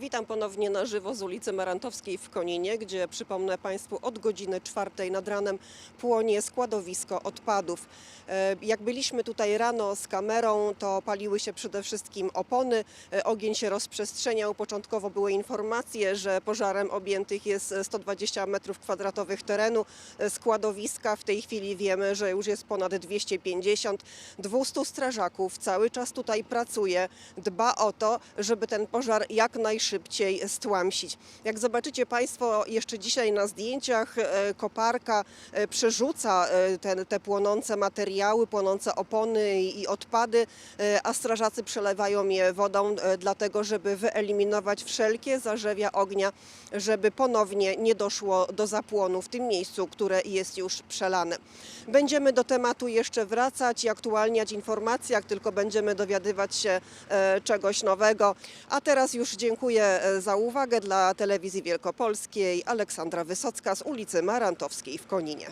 Witam ponownie na żywo z ulicy Marantowskiej w Koninie, gdzie przypomnę Państwu od godziny czwartej nad ranem płonie składowisko odpadów. E, Jak byliśmy tutaj rano z kamerą, to paliły się przede wszystkim opony. E, Ogień się rozprzestrzeniał. Początkowo były informacje, że pożarem objętych jest 120 metrów kwadratowych terenu e, składowiska. W tej chwili wiemy, że już jest ponad 250. 200 strażaków cały czas tutaj pracuje, dba o to, żeby ten pożar jak najszybciej stłamsić. Jak zobaczycie Państwo jeszcze dzisiaj na zdjęciach, e, koparka e, przerzuca e, te, te płonące materiały, płonące opony i, odpady, a strażacy przelewają je wodą, dlatego żeby wyeliminować wszelkie zarzewia ognia, żeby ponownie nie doszło do zapłonu w tym miejscu, które jest już przelane. Będziemy do tematu jeszcze wracać i aktualniać informacje, jak tylko będziemy dowiadywać się czegoś nowego. A teraz już dziękuję e, za uwagę dla telewizji wielkopolskiej. Aleksandra Wysocka z ulicy Marantowskiej w Koninie.